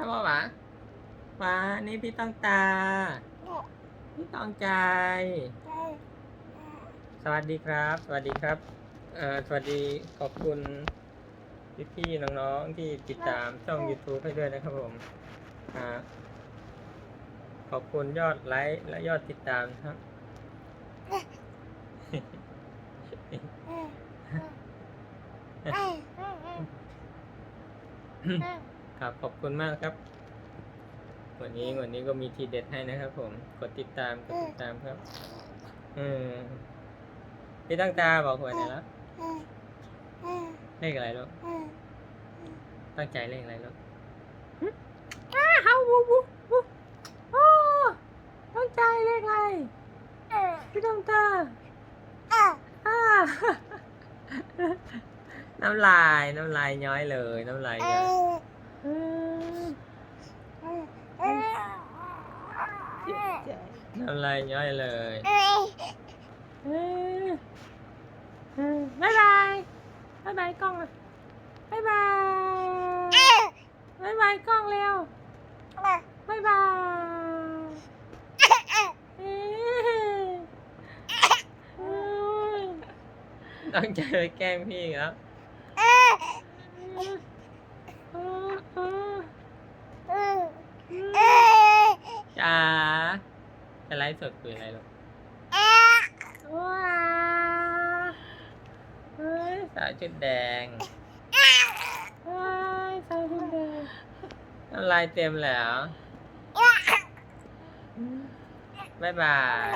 ครับพ่อหวาหวานี่พี่ต้องตา พี่ต้องใจ สวัสดีครับ สวัสดีครับเอ่อสวัสดีขอบคุณพี่พี่ๆน้องๆที่ติดตามช่อง YouTube ให้ด้วยนะครับผมอ่าขอบคุณยอดไลค์และยอดติดตามครับ ครับขอบคุณมากครับ วันนี้วันนี้ก็มีทีเด็ดให้นะครับ ผม กดติดตามกดติดตามครับ อืมพี่ตั้งตาบอกหวยหน่อยแล้วเลขอะไรลูกตั้งใจเลขอะไรลูกอ้าเฮาวูวูวูโอ้ตั้งใจเลขอะไรพี่ตั้งตาอาน้ำลายน้ำลายย้อยเลย น้ำลายย้อย อืมน้ำลายย้อยเลยบายบายบายบายกล้องเลยบายบายบายบายกล้องเร็วบายบายเอ้ยตั้งใจไปแกล้งพี่ครับ จ๋า จะไลฟ์สดคุยอะไรหรอกว้าเฮ้ยสาวชุดแดงว้ายสาวชุดแดงน้ำลายเต็มแล้ว บ๊ายบาย